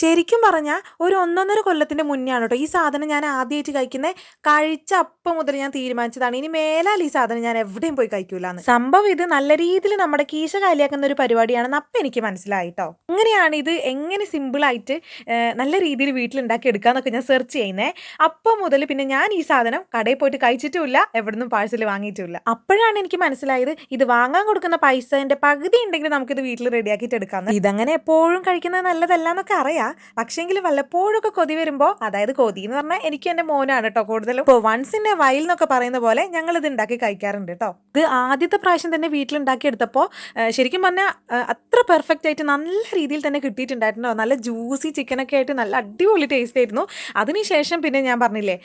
ശരിക്കും പറഞ്ഞാൽ ഒരു ഒന്നൊന്നര കൊല്ലത്തിന്റെ മുന്നെയാണ് കേട്ടോ ഈ സാധനം ഞാൻ ആദ്യമായിട്ട് കഴിക്കുന്നത് കഴിച്ച അപ്പം മുതൽ ഞാൻ തീരുമാനിച്ചതാണ്. ഇനി മേലാൽ ഈ സാധനം ഞാൻ എവിടെയും പോയി കഴിക്കൂലെന്ന്. സംഭവം ഇത് നല്ല രീതിയിൽ നമ്മുടെ കീശ കാലിയാക്കുന്ന ഒരു പരിപാടിയാണെന്ന് അപ്പം എനിക്ക് മനസ്സിലായിട്ടോ അങ്ങനെയാണ് ഇത് എങ്ങനെ സിമ്പിളായിട്ട് നല്ല രീതിയിൽ വീട്ടിലുണ്ടാക്കി എടുക്കാന്നൊക്കെ ഞാൻ സെർച്ച് ചെയ്യുന്നത് അപ്പം മുതൽ പിന്നെ ഞാൻ ഈ സാധനം കടയിൽ പോയിട്ട് കഴിച്ചിട്ടുമില്ല എവിടുന്നും പാഴ്സൽ വാങ്ങിയിട്ടില്ല അപ്പോഴാണ് എനിക്ക് മനസ്സിലായത് ഇത് വാങ്ങാൻ കൊടുക്കുന്ന പൈസേന്റെ പകുതി ഉണ്ടെങ്കിൽ നമുക്കിത് വീട്ടിൽ റെഡിയാക്കിയിട്ട് എടുക്കാം ഇതങ്ങനെ എപ്പോഴും കഴിക്കുന്നത് നല്ലതല്ല എന്നൊക്കെ അറിയാം. പക്ഷേങ്കിൽ വല്ലപ്പോഴൊക്കെ കൊതി വരുമ്പോൾ അതായത് കൊതി എന്ന് പറഞ്ഞാൽ എനിക്ക് എന്റെ മോനാണ് കേട്ടോ കൂടുതലും. ഇപ്പോൾ വൺസ് ഇൻ എ വൈൽ എന്നൊക്കെ പറയുന്ന പോലെ ഞങ്ങൾ ഇത് ഉണ്ടാക്കി കഴിക്കാറുണ്ട് കേട്ടോ ഇത് ആദ്യത്തെ പ്രാവശ്യം തന്നെ വീട്ടിലുണ്ടാക്കി എടുത്തപ്പോൾ ശരിക്കും പറഞ്ഞാൽ അത്ര പെർഫെക്റ്റ് ആയിട്ട് നല്ല രീതിയിൽ തന്നെ കിട്ടിയിട്ടുണ്ടായിരുന്നു നല്ല ജ്യൂസി ചിക്കനൊക്കെ ആയിട്ട് നല്ല അടിപൊളി ടേസ്റ്റ് ആയിരുന്നു. അതിനുശേഷം പിന്നെ ഞാൻ പറഞ്ഞില്ലേ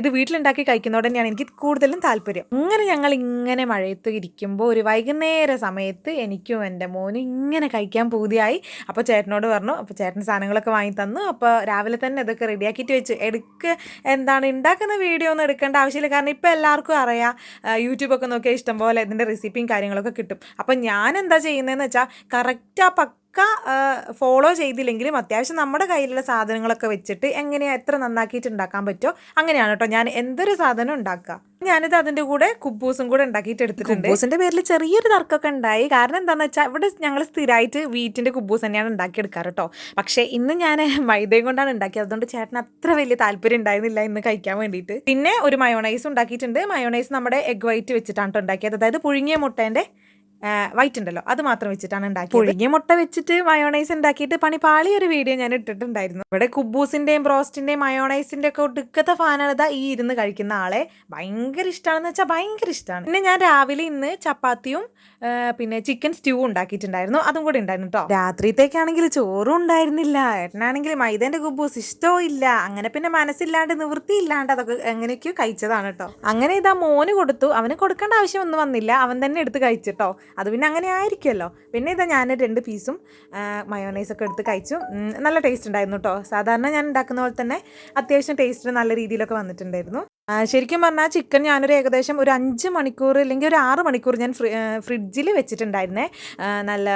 ഇത് വീട്ടിലുണ്ടാക്കി കഴിക്കുന്നതോടെ തന്നെയാണ് എനിക്ക് കൂടുതലും താല്പര്യം. അങ്ങനെ ഞങ്ങൾ ഇങ്ങനെ മഴയത്ത് ഇരിക്കുമ്പോൾ ഒരു വൈകുന്നേര സമയത്ത് എനിക്കും എന്റെ മോനും ഇങ്ങനെ കഴിക്കാൻ പൂതിയായി. അപ്പോൾ ചേട്ടനോട് പറഞ്ഞു അപ്പോൾ ചേട്ടൻ സാധനങ്ങളൊക്കെ വാങ്ങി തന്നു അപ്പോൾ രാവിലെ തന്നെ ഇതൊക്കെ റെഡിയാക്കിയിട്ട് വെച്ച്. എടുക്ക് എന്താണ് ഉണ്ടാക്കുന്ന വീഡിയോ ഒന്നും എടുക്കേണ്ട ആവശ്യമില്ല. കാരണം ഇപ്പോൾ എല്ലാവർക്കും അറിയാം യൂട്യൂബൊക്കെ നോക്കിയാൽ ഇഷ്ടംപോലെ ഇതിന്റെ റെസിപ്പിയും കാര്യങ്ങളൊക്കെ കിട്ടും. അപ്പോൾ ഞാൻ എന്താ ചെയ്യുന്നതെന്ന് വെച്ചാൽ കറക്റ്റ് ആ പക്ക ഫോളോ ചെയ്തില്ലെങ്കിലും അത്യാവശ്യം നമ്മുടെ കയ്യിലുള്ള സാധനങ്ങളൊക്കെ വെച്ചിട്ട് എങ്ങനെയാ എത്ര നന്നാക്കിയിട്ട് ഉണ്ടാക്കാൻ പറ്റുമോ അങ്ങനെയാണ് കേട്ടോ ഞാൻ എന്തൊരു സാധനം ഉണ്ടാക്കുക. ഞാനിത് അതിന്റെ കൂടെ കുബൂസും കൂടെ ഉണ്ടാക്കിയിട്ട് എടുത്തിട്ടുണ്ട്. കുബൂസിന്റെ പേരിൽ ചെറിയൊരു തർക്കമൊക്കെ ഉണ്ടായി. കാരണം എന്താണെന്ന് വെച്ചാൽ ഇവിടെ ഞങ്ങൾ സ്ഥിരമായിട്ട് വീറ്റിന്റെ കുബൂസ് തന്നെയാണ് ഉണ്ടാക്കിയെടുക്കാറ് കേട്ടോ പക്ഷേ ഇന്ന് ഞാൻ മൈദയും കൊണ്ടാണ് ഉണ്ടാക്കിയത്. അതുകൊണ്ട് ചേട്ടന് അത്ര വലിയ താല്പര്യം ഉണ്ടായിരുന്നില്ല ഇന്ന് കഴിക്കാൻ വേണ്ടിയിട്ട്. പിന്നെ ഒരു മയോണൈസ് ഉണ്ടാക്കിയിട്ടുണ്ട്. മയോണൈസ് നമ്മുടെ എഗ് വൈറ്റ് വെച്ചിട്ടാണ് ട്ടോ ഉണ്ടാക്കിയത്. അതായത് പുഴുങ്ങിയ മുട്ടേന്റെ വൈറ്റ് ഉണ്ടല്ലോ അത് മാത്രം വെച്ചിട്ടാണ് ഉണ്ടാക്കിയത്. പുഴുങ്ങിയ മുട്ട വെച്ചിട്ട് മയോണൈസ് ഉണ്ടാക്കിയിട്ട് പണി പാളി ഒരു വീഡിയോ ഞാൻ ഇട്ടിട്ടുണ്ടായിരുന്നു. ഇവിടെ കുബൂസിന്റെയും ബ്രോസ്റ്റിന്റെയും മയോണൈസിന്റെ ഒക്കെ ഒടുക്കത്തെ ഫാനാണ് ഈ ഇരുന്ന് കഴിക്കുന്ന ആളെ. ഭയങ്കര ഇഷ്ടമാണെന്ന് വെച്ചാൽ ഭയങ്കര ഇഷ്ടമാണ് പിന്നെ ഞാൻ രാവിലെ ഇന്ന് ചപ്പാത്തിയും പിന്നെ ചിക്കൻ സ്റ്റ്യൂ ഉണ്ടാക്കിയിട്ടുണ്ടായിരുന്നു. അതും കൂടി ഉണ്ടായിരുന്നു കേട്ടോ രാത്രിത്തേക്കാണെങ്കിൽ ചോറും ഉണ്ടായിരുന്നില്ല. ഏട്ടനാണെങ്കിൽ മൈദേന്റെ കുബൂസ് ഇഷ്ടവും ഇല്ല. അങ്ങനെ പിന്നെ മനസ്സില്ലാണ്ട് നിവൃത്തിയില്ലാണ്ട് അതൊക്കെ എങ്ങനെയൊക്കെയോ കഴിച്ചതാണ് കേട്ടോ അങ്ങനെ ഇതാ മോന് കൊടുത്തു. അവന് കൊടുക്കേണ്ട ആവശ്യമൊന്നും വന്നില്ല. അവൻ തന്നെ എടുത്ത് കഴിച്ചിട്ടോ അത് പിന്നെ അങ്ങനെ ആയിരിക്കുമല്ലോ. പിന്നെ ഇതാ ഞാൻ രണ്ട് പീസും മയോണൈസൊക്കെ എടുത്ത് കഴിച്ചു. നല്ല ടേസ്റ്റ് ഉണ്ടായിരുന്നു കേട്ടോ സാധാരണ ഞാൻ ഉണ്ടാക്കുന്ന പോലെ തന്നെ അത്യാവശ്യം ടേസ്റ്റ് നല്ല രീതിയിലൊക്കെ വന്നിട്ടുണ്ടായിരുന്നു. ശരിക്കും പറഞ്ഞാൽ ചിക്കൻ ഞാനൊരു ഏകദേശം ഒരു അഞ്ച് മണിക്കൂർ അല്ലെങ്കിൽ ഒരു ആറ് മണിക്കൂർ ഞാൻ ഫ്രി ഫ്രിഡ്ജിൽ വെച്ചിട്ടുണ്ടായിരുന്നേ. നല്ല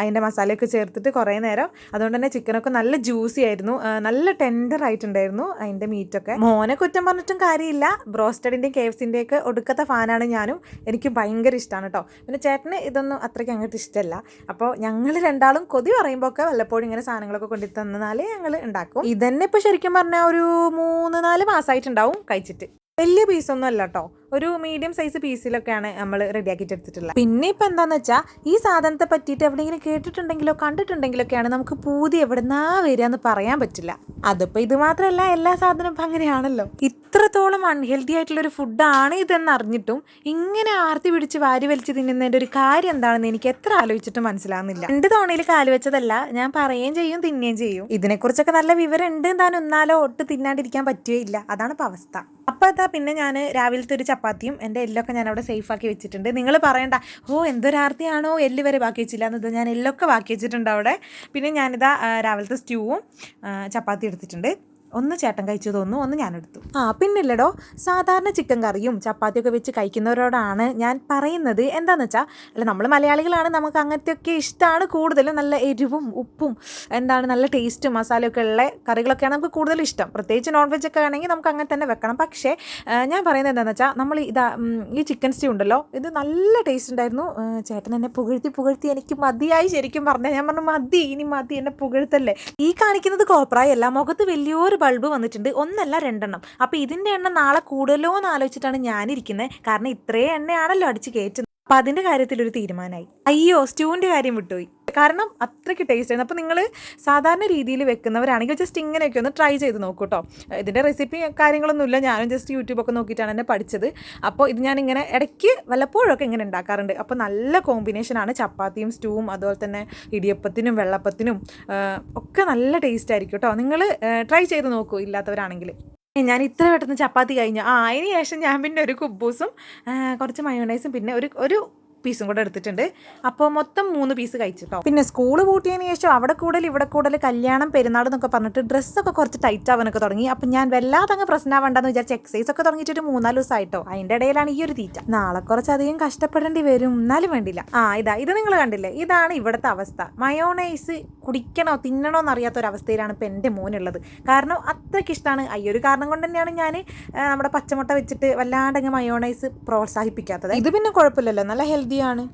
അതിന്റെ മസാലയൊക്കെ ചേർത്തിട്ട് കുറേ നേരം. അതുകൊണ്ട് തന്നെ ചിക്കനൊക്കെ നല്ല ജ്യൂസി ആയിരുന്നു. നല്ല ടെൻഡർ ആയിട്ടുണ്ടായിരുന്നു അതിന്റെ മീറ്റൊക്കെ. മോനെ കുറ്റം പറഞ്ഞിട്ടും കാര്യമില്ല. ബ്രോസ്റ്റഡിന്റെയും കെ എഫ് സിന്റെയൊക്കെ ഒടുക്കത്തെ ഫാനാണ് ഞാനും. എനിക്ക് ഭയങ്കര ഇഷ്ടമാണ് കേട്ടോ പിന്നെ ചേട്ടന് ഇതൊന്നും അത്രയ്ക്ക് അങ്ങോട്ട് ഇഷ്ടമല്ല അപ്പോൾ ഞങ്ങൾ രണ്ടാളും കൊതി പറയുമ്പോൾ ഒക്കെ വല്ലപ്പോഴും ഇങ്ങനെ സാധനങ്ങളൊക്കെ കൊണ്ടു തന്നാലേ ഞങ്ങൾ ഉണ്ടാക്കും. ഇതന്നെ ഇപ്പോൾ ശരിക്കും പറഞ്ഞാൽ ഒരു മൂന്ന് നാല് മാസമായിട്ടുണ്ടാവും കഴിച്ചിട്ട്. വലിയ പീസൊന്നും അല്ല കേട്ടോ ഒരു മീഡിയം സൈസ് പീസിലൊക്കെയാണ് നമ്മൾ റെഡിയാക്കിയിട്ട് എടുത്തിട്ടുള്ളത്. പിന്നെ ഇപ്പം എന്താണെന്ന് വെച്ചാൽ ഈ സാധനത്തെ പറ്റിയിട്ട് എവിടെയെങ്കിലും കേട്ടിട്ടുണ്ടെങ്കിലോ കണ്ടിട്ടുണ്ടെങ്കിലൊക്കെയാണ് നമുക്ക് പൂതി എവിടെന്നാ വരിക എന്ന് പറയാൻ പറ്റില്ല. അതിപ്പോൾ ഇത് മാത്രമല്ല എല്ലാ സാധനവും ഇപ്പം അങ്ങനെയാണല്ലോ. ഇത്രത്തോളം അൺഹെൽത്തി ആയിട്ടുള്ള ഒരു ഫുഡാണ് ഇതെന്ന് അറിഞ്ഞിട്ടും ഇങ്ങനെ ആർത്തി പിടിച്ച് വാരി വലിച്ച് തിന്നുന്നതിന്റെ ഒരു കാര്യം എന്താണെന്ന് എനിക്ക് എത്ര ആലോചിച്ചിട്ടും മനസ്സിലാകുന്നില്ല രണ്ട് തവണയിൽ കാൽ വെച്ചതല്ല ഞാൻ പറയുകയും ചെയ്യും തിന്നുകയും ചെയ്യും. ഇതിനെക്കുറിച്ചൊക്കെ നല്ല വിവരം ഉണ്ട് താൻ ഒന്നാലോ ഒട്ട് തിന്നാണ്ടിരിക്കാൻ പറ്റുകയില്ല. അതാണ് അവസ്ഥ. അപ്പോൾ അതാ പിന്നെ ഞാൻ രാവിലത്തെ ഒരു ചപ്പാത്തിയും എന്റെ എല്ലൊക്കെ ഞാൻ അവിടെ സേഫാക്കി വെച്ചിട്ടുണ്ട്. നിങ്ങൾ പറയണ്ട ഓ എന്തൊരാർത്തിയാണോ എല്ല് വരെ ബാക്കി വെച്ചില്ല എന്നത് ഞാൻ എല്ലൊക്കെ ബാക്കി വെച്ചിട്ടുണ്ട് അവിടെ. പിന്നെ ഞാനിതാ രാവിലത്തെ സ്റ്റ്യൂവും ചപ്പാത്തി എടുത്തിട്ടുണ്ട്. ഒന്ന് ചേട്ടൻ കഴിച്ചു തോന്നുന്നു ഒന്ന് ഞാൻ എടുത്തു ആ പിന്നില്ലടോ. സാധാരണ ചിക്കൻ കറിയും ചപ്പാത്തിയൊക്കെ വെച്ച് കഴിക്കുന്നവരോടാണ് ഞാൻ പറയുന്നത്. എന്താണെന്ന് വെച്ചാൽ അല്ല നമ്മൾ മലയാളികളാണ് നമുക്ക് അങ്ങനത്തെയൊക്കെ ഇഷ്ടമാണ് കൂടുതലും. നല്ല എരിവും ഉപ്പും എന്താണ് നല്ല ടേസ്റ്റും മസാലയൊക്കെ ഉള്ള കറികളൊക്കെയാണ് നമുക്ക് കൂടുതൽ ഇഷ്ടം. പ്രത്യേകിച്ച് നോൺ വെജ് ഒക്കെ ആണെങ്കിൽ നമുക്ക് അങ്ങനെ തന്നെ വെക്കണം. പക്ഷേ ഞാൻ പറയുന്നത് എന്താണെന്ന് വെച്ചാൽ നമ്മൾ ഇതാ ഈ ചിക്കൻ സ്റ്റൂ ഉണ്ടല്ലോ ഇത് നല്ല ടേസ്റ്റ് ഉണ്ടായിരുന്നു. ചേട്ടൻ എന്നെ പുകഴ്ത്തി പുകഴ്ത്തി എനിക്ക് മതിയായി ശരിക്കും പറഞ്ഞാൽ ഞാൻ പറഞ്ഞു മതി ഇനി മതി എന്നെ പുകഴ്ത്തല്ലേ? ഈ കാണിക്കുന്നത് കോപ്രായല്ല മുഖത്ത് വലിയൊരു ബൾബ് വന്നിട്ടുണ്ട്. ഒന്നല്ല രണ്ടെണ്ണം. അപ്പോൾ ഇതിന്റെ എണ്ണം നാളെ കൂടുതലോ എന്ന് ആലോചിച്ചിട്ടാണ് ഞാനിരിക്കുന്നത് കാരണം ഇത്രയും എണ്ണയാണല്ലോ അടിച്ച് കയറ്റുന്നത് അപ്പം അതിന്റെ കാര്യത്തിൽ ഒരു തീരുമാനമായി അയ്യോ സ്റ്റൂവിന്റെ കാര്യം വിട്ടുപോയി. കാരണം അത്രയ്ക്ക് ടേസ്റ്റ് ആയിരുന്നു. അപ്പോൾ നിങ്ങൾ സാധാരണ രീതിയിൽ വെക്കുന്നവരാണെങ്കിൽ ജസ്റ്റ് ഇങ്ങനെയൊക്കെ ഒന്ന് ട്രൈ ചെയ്ത് നോക്കൂ കേട്ടോ ഇതിന്റെ റെസിപ്പി കാര്യങ്ങളൊന്നുമില്ല. ഞാനും ജസ്റ്റ് യൂട്യൂബൊക്കെ നോക്കിയിട്ടാണ് എന്നെ പഠിച്ചത്. അപ്പോൾ ഇത് ഞാൻ ഇങ്ങനെ ഇടയ്ക്ക് വല്ലപ്പോഴൊക്കെ ഇങ്ങനെ ഉണ്ടാക്കാറുണ്ട്. അപ്പോൾ നല്ല കോമ്പിനേഷനാണ് ചപ്പാത്തിയും സ്റ്റൂവും അതുപോലെ തന്നെ ഇടിയപ്പത്തിനും വെള്ളപ്പത്തിനും ഒക്കെ നല്ല ടേസ്റ്റ് ആയിരിക്കും കേട്ടോ നിങ്ങൾ ട്രൈ ചെയ്ത് നോക്കൂ ഇല്ലാത്തവരാണെങ്കിൽ. ഞാൻ ഇത്ര പെട്ടെന്ന് ചപ്പാത്തി കഴിഞ്ഞു. ആ അതിന് ശേഷം ഞാൻ പിന്നെ ഒരു കുബൂസും കുറച്ച് മയോണൈസും പിന്നെ ഒരു ഒരു പീസും കൂടെ എടുത്തിട്ടുണ്ട്. അപ്പോൾ മൊത്തം മൂന്ന് പീസ് കഴിച്ചിട്ടോ. പിന്നെ സ്കൂൾ പൂട്ടിയതിന് ശേഷം അവിടെ കൂടുതൽ ഇവിടെ കൂടുതൽ കല്യാണം പെരുന്നാൾ എന്നൊക്കെ പറഞ്ഞിട്ട് ഡ്രസ്സൊക്കെ കുറച്ച് ടൈറ്റ് ആവാനൊക്കെ തുടങ്ങി. അപ്പം ഞാൻ വല്ലാതെ അങ്ങ് പ്രശ്നമാവണ്ടെന്ന് വിചാരിച്ച് എക്സസൈസ് ഒക്കെ തുടങ്ങിയിട്ട് ഒരു മൂന്നാൽ ദിവസമായിട്ടോ അതിന്റെ ഇടയിലാണ് ഈ ഒരു തീറ്റ. നാളെ കുറച്ച് അധികം കഷ്ടപ്പെടേണ്ടി വരും. എന്നാലും വേണ്ടില്ല. ആ ഇതാ ഇത് നിങ്ങൾ കണ്ടില്ലേ? ഇതാണ് ഇവിടുത്തെ അവസ്ഥ. മയോണൈസ് കുടിക്കണോ തിന്നണോ എന്നറിയാത്ത ഒരു അവസ്ഥയിലാണ് ഇപ്പോൾ എന്റെ മോനുള്ളത്. കാരണം അത്രയ്ക്ക് ഇഷ്ടമാണ് ഈ ഒരു കാരണം കൊണ്ട് തന്നെയാണ് ഞാൻ നമ്മുടെ പച്ചമുട്ട വെച്ചിട്ട് വല്ലാണ്ടങ്ങ് മയോണൈസ് പ്രോത്സാഹിപ്പിക്കാത്തത്. ഇത് പിന്നെ കുഴപ്പമില്ലല്ലോ നല്ല ഹെൽത്തിയാണ്.